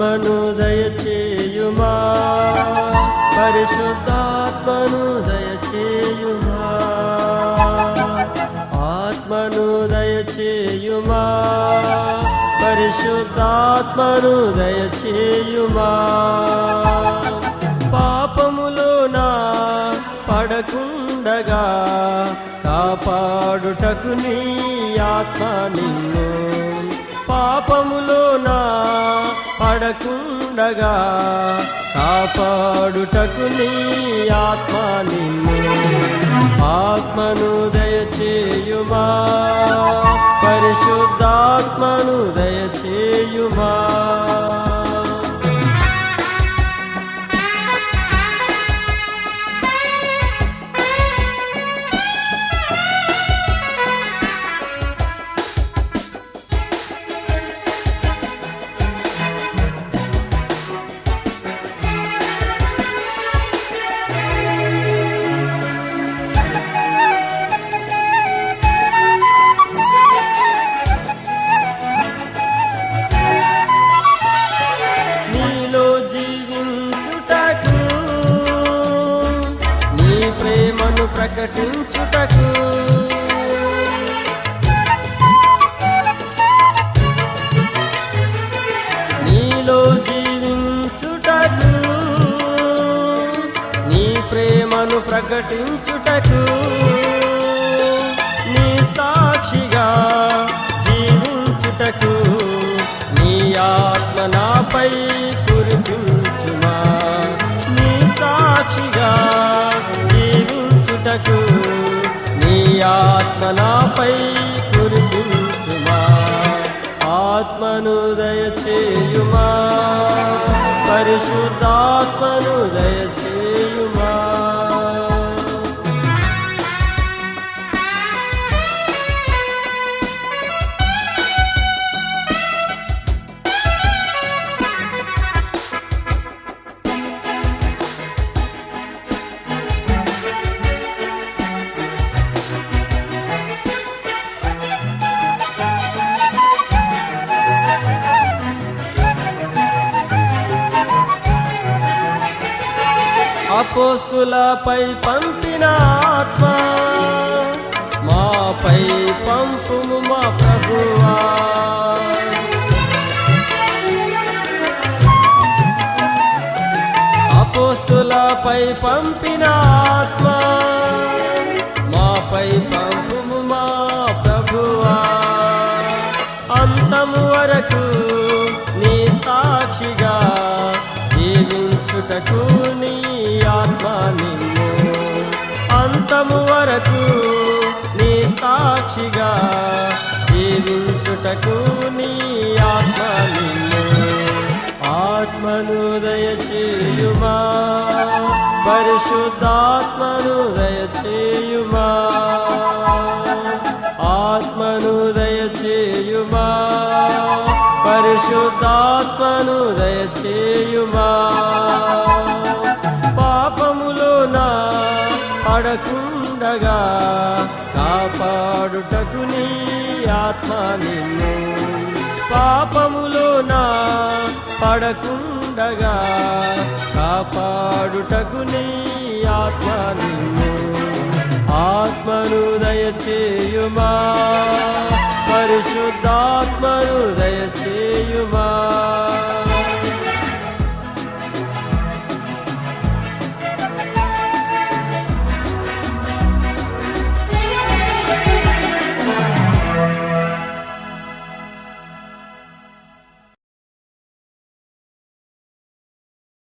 ఆత్మను దయచేయుమా. పరిశుద్ధాత్మను దయచేయుమా. ఆత్మను దయచేయుమా. పరిశుద్ధాత్మను దయచేయుమా పాపములోన పడకుండగా కాపాడుటకు నీ ఆత్మ నిన్ను. పాపములోన పడకుండగా కాపాడుటకు నీ ఆత్మ నిన్ను. ఆత్మను దయచేయుమా పరిశుద్ధాత్మను దయచేయుమా. ప్రకటించుటకు. నీలో జీవించుటకు నీ ప్రేమను ప్రకటించుటకు నీ సాక్షిగా జీవించుటకు నీ ఆత్మ నాపై ఆత్మను దయచేయుమా? పరిశుద్ధాత్మను దయచేయుమా అపోస్తులపై పంపిన ఆత్మ మాపై పంపుము మా ప్రభువా. అపోస్తులపై పంపిన ఆత్మ మాపై పంపుము మా ప్రభువా. అంతము వరకు నీ సాక్షిగా జీవించుటకు వరకు నీ సాక్షిగా జీవించుటకు నీ ఆత్మ నిన్ను ఆత్మను దయచేయుమా పరిశుద్ధాత్మను దయచేయుమా ఆత్మను దయచేయుమా పరిశుద్ధాత్మను దయచేయుమా. పడకు ఉండగా కాపాడుటకు నీ ఆత్మ నిన్ను. నా పడకుండగా కాపాడుటకు నీ ఆత్మ నిన్ను. ఆత్మను దయచేయుమా పరిశుద్ధాత్మను చేయు